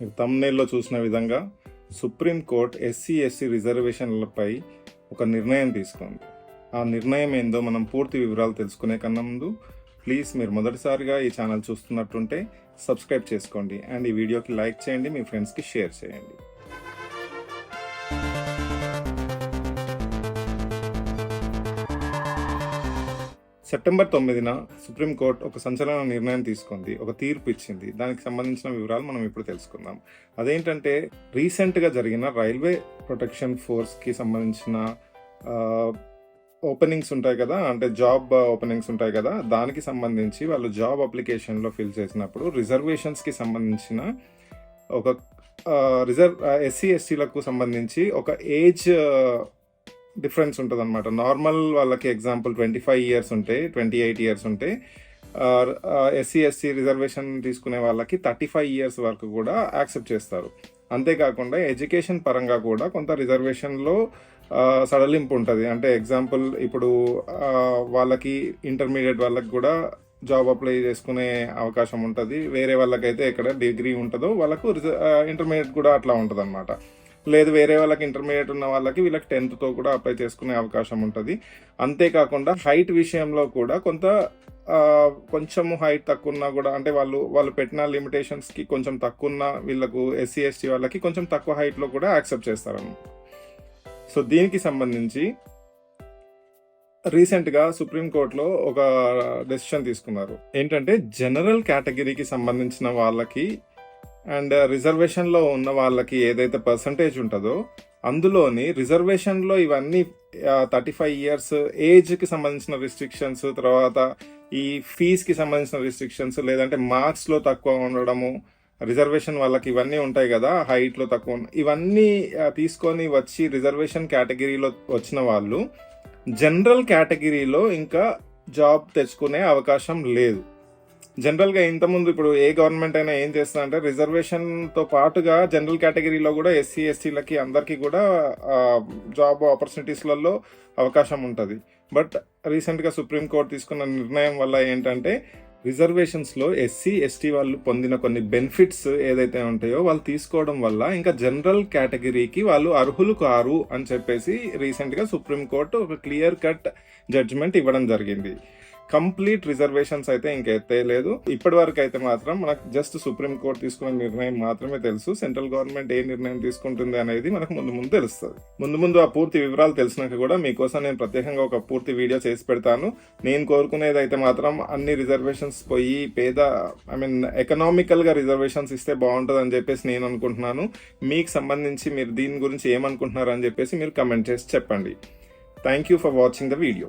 మీరు తమ్నేల్లో చూసిన విధంగా సుప్రీంకోర్టు ఎస్సీ ఎస్సీ రిజర్వేషన్లపై ఒక నిర్ణయం తీసుకుంది ఆ నిర్ణయం ఏందో మనం పూర్తి వివరాలు తెలుసుకునే కన్నా ముందు ప్లీజ్ మీరు మొదటిసారిగా ఈ ఛానల్ చూస్తున్నట్టుంటే సబ్స్క్రైబ్ చేసుకోండి. అండ్ ఈ వీడియోకి లైక్ చేయండి మీ ఫ్రెండ్స్కి షేర్ చేయండి. సెప్టెంబర్ తొమ్మిదిన సుప్రీంకోర్టు ఒక సంచలన నిర్ణయం తీసుకుంది ఒక తీర్పు ఇచ్చింది. దానికి సంబంధించిన వివరాలు మనం ఇప్పుడు తెలుసుకుందాం. అదేంటంటే రీసెంట్గా జరిగిన రైల్వే ప్రొటెక్షన్ ఫోర్స్కి సంబంధించిన ఓపెనింగ్స్ ఉంటాయి కదా అంటే జాబ్ ఓపెనింగ్స్ ఉంటాయి కదా దానికి సంబంధించి వాళ్ళు జాబ్ అప్లికేషన్లో ఫిల్ చేసినప్పుడు రిజర్వేషన్స్కి సంబంధించిన ఒక రిజర్వ్ ఎస్సీ ఎస్టీలకు సంబంధించి ఒక ఏజ్ డిఫరెన్స్ ఉంటుంది అనమాట నార్మల్ వాళ్ళకి ఎగ్జాంపుల్ ట్వంటీ ఫైవ్ ఇయర్స్ ఉంటే ట్వంటీ ఎయిట్ ఇయర్స్ ఉంటే ఎస్సీ ఎస్సీ రిజర్వేషన్ తీసుకునే వాళ్ళకి థర్టీ ఫైవ్ ఇయర్స్ వరకు కూడా యాక్సెప్ట్ చేస్తారు. అంతేకాకుండా ఎడ్యుకేషన్ పరంగా కూడా కొంత రిజర్వేషన్లో సడలింపు ఉంటుంది. అంటే ఎగ్జాంపుల్ ఇప్పుడు వాళ్ళకి ఇంటర్మీడియట్ వాళ్ళకి కూడా జాబ్ అప్లై చేసుకునే అవకాశం ఉంటుంది. వేరే వాళ్ళకైతే ఎక్కడ డిగ్రీ ఉంటుందో వాళ్ళకు ఇంటర్మీడియట్ కూడా అట్లా ఉంటుంది అనమాట లేదు వేరే వాళ్ళకి ఇంటర్మీడియట్ ఉన్న వాళ్ళకి వీళ్ళకి టెన్త్తో కూడా అప్లై చేసుకునే అవకాశం ఉంటుంది. అంతేకాకుండా హైట్ విషయంలో కూడా కొంత కొంచెము హైట్ తక్కువ ఉన్నా కూడా అంటే వాళ్ళు వాళ్ళు పెట్టిన లిమిటేషన్స్కి కొంచెం తక్కువ ఉన్న వీళ్ళకు ఎస్సీ ఎస్టీ వాళ్ళకి కొంచెం తక్కువ హైట్లో కూడా యాక్సెప్ట్ చేస్తారన్నమాట సో దీనికి సంబంధించి రీసెంట్గా సుప్రీంకోర్టులో ఒక డెసిషన్ తీసుకున్నారు. ఏంటంటే జనరల్ కేటగిరీకి సంబంధించిన వాళ్ళకి అండ్ రిజర్వేషన్లో ఉన్న వాళ్ళకి ఏదైతే పర్సంటేజ్ ఉంటుందో అందులోని రిజర్వేషన్లో ఇవన్నీ థర్టీ ఫైవ్ ఇయర్స్ ఏజ్కి సంబంధించిన రిస్ట్రిక్షన్స్ తర్వాత ఈ ఫీజ్కి సంబంధించిన రిస్ట్రిక్షన్స్ లేదంటే మార్క్స్లో తక్కువ ఉండడము రిజర్వేషన్ వాళ్ళకి ఇవన్నీ ఉంటాయి కదా హైట్లో తక్కువ ఇవన్నీ తీసుకొని వచ్చి రిజర్వేషన్ కేటగిరీలో వచ్చిన వాళ్ళు జనరల్ కేటగిరీలో ఇంకా జాబ్ తెచ్చుకునే అవకాశం లేదు. జనరల్గా ఇంతకుముందు ఇప్పుడు ఏ గవర్నమెంట్ అయినా ఏం చేస్తుందంటే రిజర్వేషన్తో పాటుగా జనరల్ కేటగిరీలో కూడా ఎస్సీ ఎస్టీలకి అందరికీ కూడా జాబ్ ఆపర్చునిటీస్లలో అవకాశం ఉంటుంది. బట్ రీసెంట్గా సుప్రీంకోర్టు తీసుకున్న నిర్ణయం వల్ల ఏంటంటే రిజర్వేషన్స్లో ఎస్సీ ఎస్టీ వాళ్ళు పొందిన కొన్ని బెనిఫిట్స్ ఏదైతే ఉంటాయో వాళ్ళు తీసుకోవడం వల్ల ఇంకా జనరల్ కేటగిరీకి వాళ్ళు అర్హులు కారు అని చెప్పేసి రీసెంట్గా సుప్రీంకోర్టు ఒక క్లియర్ కట్ జడ్జిమెంట్ ఇవ్వడం జరిగింది. కంప్లీట్ రిజర్వేషన్స్ అయితే ఇంకైతే లేదు. ఇప్పటి వరకు అయితే మాత్రం మనకు జస్ట్ సుప్రీం కోర్టు తీసుకున్న నిర్ణయం మాత్రమే తెలుసు. సెంట్రల్ గవర్నమెంట్ ఏ నిర్ణయం తీసుకుంటుంది అనేది మనకు ముందు ముందు తెలుస్తుంది. ముందు ముందు ఆ పూర్తి వివరాలు తెలిసినాక కూడా మీకోసం నేను ప్రత్యేకంగా ఒక పూర్తి వీడియో చేసి పెడతాను. నేను కోరుకునేది అయితే మాత్రం అన్ని రిజర్వేషన్స్ పోయి పేద ఐ మీన్ ఎకనామికల్గా రిజర్వేషన్స్ ఇస్తే బాగుంటుంది అని చెప్పేసి నేను అనుకుంటున్నాను. మీకు సంబంధించి మీరు దీని గురించి ఏమనుకుంటున్నారు అని చెప్పేసి మీరు కమెంట్ చేసి చెప్పండి. Thank you for watching the video